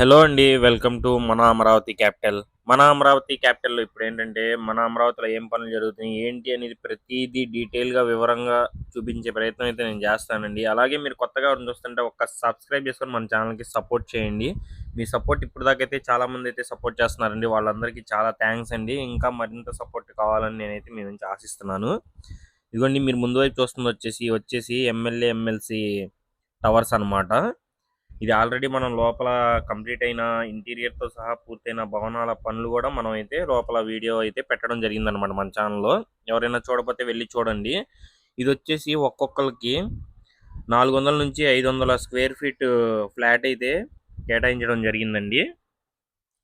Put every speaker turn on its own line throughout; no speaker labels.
Hello అండి welcome to మన Amaravati capital. మన అమరావతి క్యాపిటల్లో ఇప్పుడు ఏంటంటే మన అమరావతిలో ఏం పనులు జరుగుతున్నాయి ఏంటి అనేది ప్రతిదీ డీటెయిల్గా వివరంగా చూపించే ప్రయత్నం అయితే నేను చేస్తానండి. అలాగే మీరు కొత్తగా ఎవరైనా చూస్తుంటే ఒక్క సబ్స్క్రైబ్ చేసుకొని మన ఛానల్కి సపోర్ట్ చేయండి. మీ సపోర్ట్ ఇప్పుడు దాకా అయితే చాలా మంది అయితే సపోర్ట్ చేస్తున్నారండి. వాళ్ళందరికీ చాలా థ్యాంక్స్ అండి. ఇంకా మరింత సపోర్ట్ కావాలని నేనైతే మీ నుంచి ఆశిస్తున్నాను. ఇదిగోండి మీరు ముందు వైపు చూస్తుంది వచ్చేసి వచ్చేసి ఎమ్మెల్యే ఎమ్మెల్సీ టవర్స్ అన్నమాట. ఇది ఆల్రెడీ మనం లోపల కంప్లీట్ అయిన ఇంటీరియర్తో సహా పూర్తయిన భవనాల పనులు కూడా మనం అయితే లోపల వీడియో అయితే పెట్టడం జరిగిందనమాట మన ఛానల్లో ఎవరైనా చూడకపోతే వెళ్ళి చూడండి. ఇది వచ్చేసి ఒక్కొక్కరికి నాలుగు వందల నుంచి ఐదు వందల స్క్వేర్ ఫీట్ ఫ్లాట్ అయితే కేటాయించడం జరిగిందండి.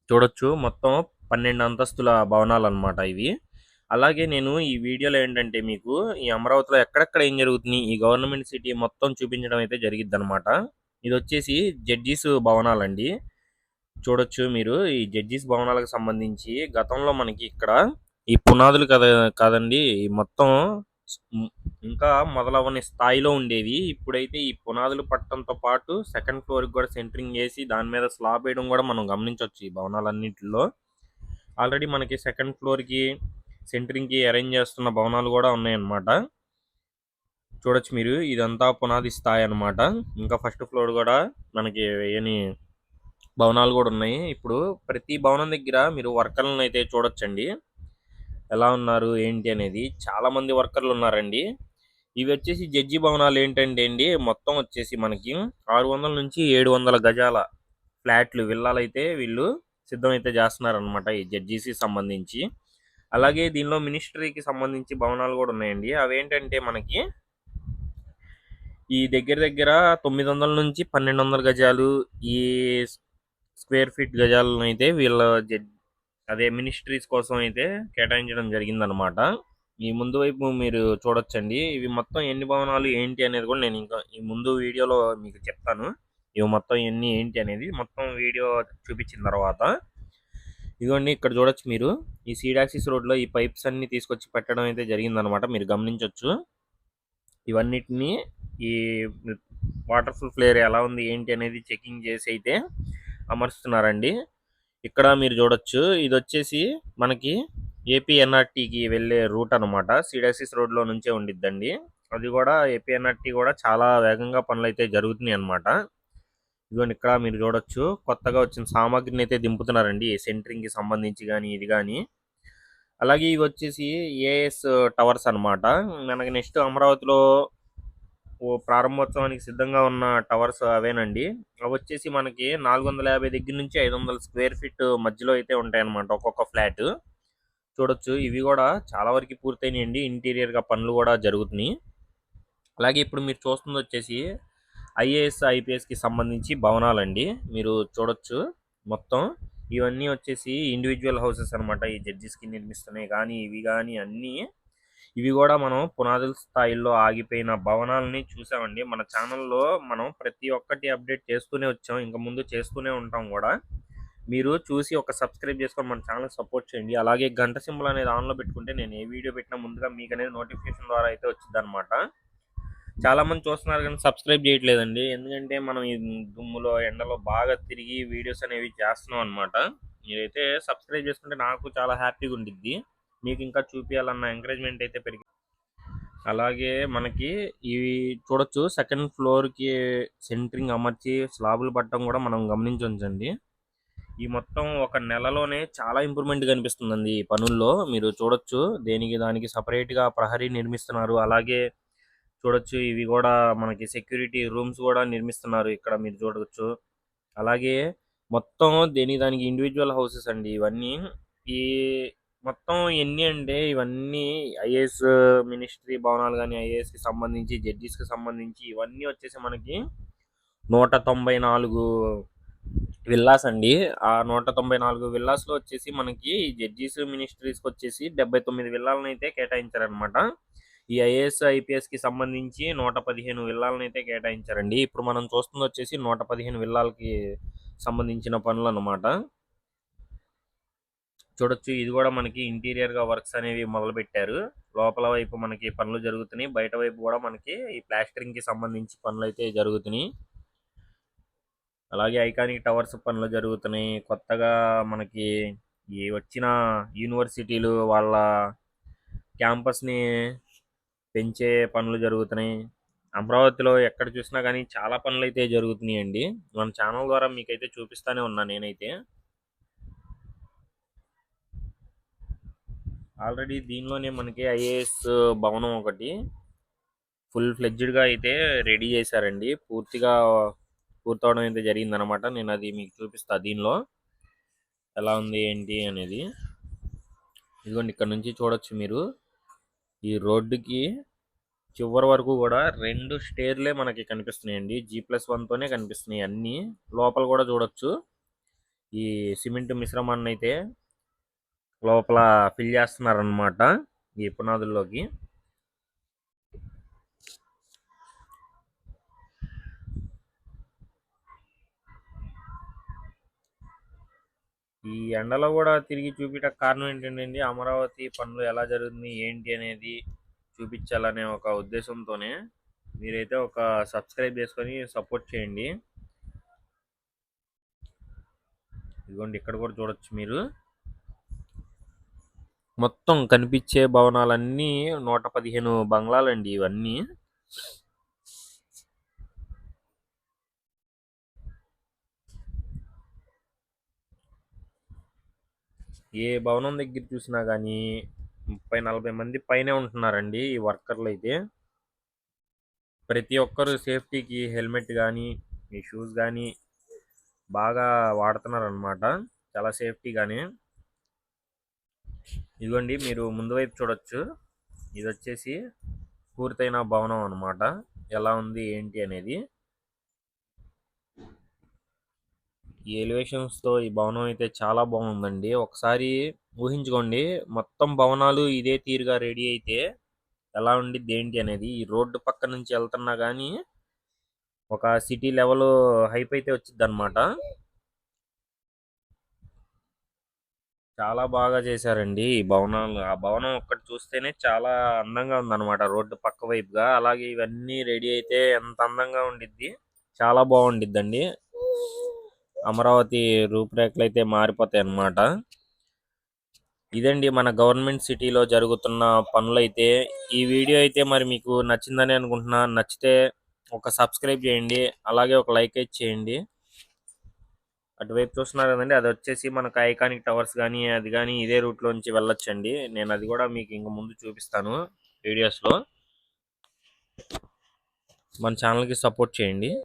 చూడొచ్చు మొత్తం పన్నెండు అంతస్తుల భవనాలు అనమాట ఇవి. అలాగే నేను ఈ వీడియోలో ఏంటంటే మీకు ఈ అమరావతిలో ఎక్కడెక్కడ ఏం జరుగుతుంది ఈ గవర్నమెంట్ సిటీ మొత్తం చూపించడం అయితే జరిగిద్ది అనమాట ఇది వచ్చేసి జడ్జీస్ భవనాలండి. చూడొచ్చు మీరు. ఈ జడ్జీస్ భవనాలకు సంబంధించి గతంలో మనకి ఇక్కడ ఈ పునాదులు కదా కాదండి మొత్తం ఇంకా మొదలవని స్థాయిలో ఉండేవి. ఇప్పుడైతే ఈ పునాదులు పట్టడంతో పాటు సెకండ్ ఫ్లోర్ కూడా సెంటరింగ్ చేసి దాని మీద స్లాబ్ వేయడం కూడా మనం గమనించవచ్చు ఈ భవనాలన్నింటిలో. ఆల్రెడీ మనకి సెకండ్ ఫ్లోర్కి సెంటరింగ్కి అరేంజ్ చేస్తున్న భవనాలు కూడా ఉన్నాయన్నమాట. చూడొచ్చు మీరు. ఇదంతా పునాది స్థాయి అన్నమాట. ఇంకా ఫస్ట్ ఫ్లోర్ కూడా మనకి వేయని భవనాలు కూడా ఉన్నాయి. ఇప్పుడు ప్రతి భవనం దగ్గర మీరు వర్కర్లను అయితే చూడొచ్చండి. ఎలా ఉన్నారు? ఏంటి అనేది. చాలా మంది వర్కర్లు ఉన్నారండి. ఇవి వచ్చేసి జడ్జి భవనాలు ఏంటంటే అండి మొత్తం వచ్చేసి మనకి ఆరు వందల నుంచి ఏడు వందల గజాల ఫ్లాట్లు విల్లాలు అయితే వీళ్ళు సిద్ధమైతే చేస్తున్నారనమాట ఈ జడ్జీసి సంబంధించి. అలాగే దీనిలో మినిస్ట్రీకి సంబంధించి భవనాలు కూడా ఉన్నాయండి. అవి ఏంటంటే మనకి ఈ దగ్గర దగ్గర తొమ్మిది వందల నుంచి పన్నెండు వందల గజాలు ఈ స్క్వేర్ ఫీట్ గజాలను అయితే వీళ్ళ అదే మినిస్ట్రీస్ కోసం అయితే కేటాయించడం జరిగిందనమాట. ఈ ముందు వైపు మీరు చూడొచ్చండి. ఇవి మొత్తం ఎన్ని భవనాలు ఏంటి అనేది కూడా నేను ఇంకా ఈ ముందు వీడియోలో మీకు చెప్తాను. ఇవి మొత్తం ఎన్ని ఏంటి అనేది మొత్తం వీడియో చూపించిన తర్వాత. ఇదిగోండి ఇక్కడ చూడొచ్చు మీరు. ఈ సీడాక్సిస్ రోడ్లో ఈ పైప్స్ అన్ని తీసుకొచ్చి పెట్టడం అయితే జరిగిందనమాట. మీరు గమనించవచ్చు ఇవన్నిటిని ఈ వాటర్ ప్రూఫ్ ఎలా ఉంది ఏంటి అనేది చెకింగ్ చేసి అయితే అమరుస్తున్నారండి. ఇక్కడ మీరు చూడొచ్చు ఇది వచ్చేసి మనకి ఏపీఎన్ఆర్టీకి వెళ్ళే రూట్ అనమాట సిడాసిస్ రోడ్లో నుంచే ఉండిద్దండి. అది కూడా ఏపీఎన్ఆర్టీ కూడా చాలా వేగంగా పనులు అయితే జరుగుతున్నాయి అనమాట ఇదిగోండి ఇక్కడ మీరు చూడొచ్చు కొత్తగా వచ్చిన సామాగ్రిని అయితే దింపుతున్నారండి. సెంటరింగ్కి సంబంధించి కానీ ఇది కానీ. అలాగే ఇవి వచ్చేసి ఏఎస్ టవర్స్ అన్నమాట. మనకి నెక్స్ట్ అమరావతిలో ప్రారంభోత్సవానికి సిద్ధంగా ఉన్న టవర్స్ అవేనండి. అవి వచ్చేసి మనకి నాలుగు వందల యాభై దగ్గర నుంచి ఐదు వందల స్క్వేర్ ఫీట్ మధ్యలో అయితే ఉంటాయన్నమాట ఒక్కొక్క ఫ్లాట్. చూడొచ్చు ఇవి కూడా చాలా వరకు పూర్తయినాయండి. ఇంటీరియర్గా పనులు కూడా జరుగుతున్నాయి. అలాగే ఇప్పుడు మీరు చూస్తుంది వచ్చేసి ఐఏఎస్ ఐపీఎస్కి సంబంధించి భవనాలండి. మీరు చూడొచ్చు మొత్తం. ఇవన్నీ వచ్చేసి ఇండివిజువల్ హౌసెస్ అనమాట ఈ జడ్జెస్కి నిర్మిస్తున్నాయి. కానీ ఇవి కానీ అన్నీ ఇవి కూడా మనం పునాదుల స్థాయిలో ఆగిపోయిన భవనాలని చూసామండి. మన ఛానల్లో మనం ప్రతి ఒక్కటి అప్డేట్ చేస్తూనే వచ్చాం. ఇంకా ముందు చేస్తూనే ఉంటాం కూడా మీరు చూసి ఒక సబ్స్క్రైబ్ చేసుకొని మన ఛానల్ సపోర్ట్ చేయండి. అలాగే గంట సింబల్ అనేది ఆన్లో పెట్టుకుంటే నేను ఏ వీడియో పెట్టినా ముందుగా మీకు అనేది నోటిఫికేషన్ ద్వారా అయితే వచ్చింది అనమాట చాలామంది చూస్తున్నారు కానీ సబ్స్క్రైబ్ చేయట్లేదండి. ఎందుకంటే మనం ఈ దుమ్ములో ఎండలో బాగా తిరిగి వీడియోస్ అనేవి చేస్తున్నాం అనమాట మీరైతే సబ్స్క్రైబ్ చేసుకుంటే నాకు చాలా హ్యాపీగా ఉండిద్ది. మీకు ఇంకా చూపించాలన్న ఎంకరేజ్మెంట్ అయితే పెరిగి అలాగే మనకి ఇవి చూడొచ్చు సెకండ్ ఫ్లోర్కి సెంటరింగ్ అమర్చి స్లాబులు పట్టడం కూడా మనం గమనించవచ్చండి ఈ మొత్తం ఒక నెలలోనే చాలా ఇంప్రూవ్మెంట్ కనిపిస్తుందండి ఈ పనుల్లో. మీరు చూడొచ్చు దేనికి దానికి సపరేట్గా ప్రహరీ నిర్మిస్తున్నారు. అలాగే చూడొచ్చు ఇవి కూడా మనకి సెక్యూరిటీ రూమ్స్ కూడా నిర్మిస్తున్నారు ఇక్కడ మీరు చూడవచ్చు అలాగే మొత్తం దేనికి దానికి ఇండివిజువల్ హౌసెస్ అండి ఇవన్నీ. ఈ మొత్తం ఎన్ని అంటే ఇవన్నీ ఐఏఎస్ మినిస్ట్రీ భవనాలు కానీ ఐఏఎస్కి సంబంధించి జడ్జీస్కి సంబంధించి ఇవన్నీ వచ్చేసి మనకి నూట తొంభై నాలుగు విల్లాస్ అండి. ఆ నూట తొంభై నాలుగు విల్లాస్లో వచ్చేసి మనకి జడ్జీస్ మినిస్ట్రీస్కి వచ్చేసి డెబ్బై తొమ్మిది విల్లాలను అయితే కేటాయించారనమాట ఈ ఐఏఎస్ ఐపీఎస్కి సంబంధించి నూట పదిహేను విల్లాలను అయితే కేటాయించారండి. ఇప్పుడు మనం చూస్తుంది వచ్చేసి నూట పదిహేను విల్లాలకి సంబంధించిన పనులు అన్నమాట చూడొచ్చు. ఇది కూడా మనకి ఇంటీరియర్గా వర్క్స్ అనేవి మొదలు పెట్టారు లోపల వైపు మనకి పనులు జరుగుతున్నాయి. బయట వైపు కూడా మనకి ఈ ప్లాస్టరింగ్కి సంబంధించి పనులు అయితే జరుగుతున్నాయి. అలాగే ఐకానిక్ టవర్స్ పనులు జరుగుతున్నాయి. కొత్తగా మనకి ఈ వచ్చిన యూనివర్సిటీలు వాళ్ళ క్యాంపస్ని పెంచే పనులు జరుగుతున్నాయి. అమరావతిలో ఎక్కడ చూసినా కానీ చాలా పనులు అయితే జరుగుతున్నాయండి. మన ఛానల్ ద్వారా మీకైతే చూపిస్తానే ఉన్నా నేనైతే. ఆల్రెడీ దీనిలోనే మనకి ఐఏఎస్ భవనం ఒకటి. ఫుల్ ఫ్లెడ్జ్డ్గా అయితే రెడీ చేశారండి. పూర్తిగా పూర్తవడం అయితే జరిగిందనమాట. నేను అది మీకు చూపిస్తా దీనిలో. ఎలా ఉంది ఏంటి అనేది. ఇదిగోండి ఇక్కడ నుంచి చూడొచ్చు మీరు. ఈ రోడ్డుకి చివరి వరకు కూడా రెండు స్టేర్లే మనకి కనిపిస్తున్నాయండి. జీ ప్లస్ వన్తోనే కనిపిస్తున్నాయి అన్నీ. లోపల కూడా చూడొచ్చు. ఈ సిమెంట్ మిశ్రమాన్ని అయితే లోపల ఫిల్ చేస్తున్నారనమాట ఈ పునాదుల్లోకి. ఈ ఎండలో కూడా తిరిగి చూపించ కారణం ఏంటంటే అమరావతి పనులు ఎలా జరుగుతుంది ఏంటి అనేది చూపించాలనే ఒక ఉద్దేశంతోనే మీరైతే ఒక సబ్స్క్రైబ్ చేసుకొని సపోర్ట్ చేయండి. ఇదిగోండి ఇక్కడ కూడా చూడొచ్చు మీరు. మొత్తం కనిపించే భవనాలన్నీ నూట పదిహేను బంగ్లాలండి ఇవన్నీ. ఏ భవనం దగ్గర చూసినా కానీ ముప్పై నలభై మంది పైనే ఉంటున్నారండి ఈ వర్కర్లు అయితే. ప్రతి ఒక్కరు సేఫ్టీకి హెల్మెట్ కానీ ఈ షూస్ కానీ బాగా వాడుతున్నారనమాట చాలా సేఫ్టీగానే ఇదిగోండి మీరు ముందు వైపు చూడొచ్చు. ఇది వచ్చేసి పూర్తయిన భవనం అనమాట ఎలా ఉంది ఏంటి అనేది. ఈ ఎలివేషన్స్తో ఈ భవనం అయితే చాలా బాగుందండి. ఒకసారి ఊహించుకోండి మొత్తం భవనాలు ఇదే తీరుగా రెడీ అయితే ఎలా ఉండిద్ది ఏంటి అనేది. ఈ రోడ్డు పక్క నుంచి వెళ్తున్నా కానీ ఒక సిటీ లెవెల్ హైప్ అయితే వచ్చింది అనమాట చాలా బాగా చేశారండి ఈ భవనాలు. ఆ భవనం ఒక్కటి చూస్తేనే చాలా అందంగా ఉందన్నమాట రోడ్డు పక్క వైపుగా. అలాగే ఇవన్నీ రెడీ అయితే ఎంత అందంగా ఉండిద్ది. చాలా బాగుండిద్దండి. అమరావతి రూపురేఖలు అయితే మారిపోతాయి అన్నమాట. ఇదండి మన గవర్నమెంట్ సిటీలో జరుగుతున్న పనులైతే. ఈ వీడియో అయితే మరి మీకు నచ్చిందని అనుకుంటున్నా. నచ్చితే ఒక సబ్స్క్రైబ్ చేయండి. అలాగే ఒక లైక్ అయితే చేయండి. అటువైపు చూస్తున్నారు కదండి అది వచ్చేసి మనకు ఐకానిక్ టవర్స్ కానీ అది కానీ ఇదే రూట్లోంచి వెళ్ళొచ్చండి. నేను అది కూడా మీకు ఇంక ముందు చూపిస్తాను వీడియోస్లో మన ఛానల్కి సపోర్ట్ చేయండి.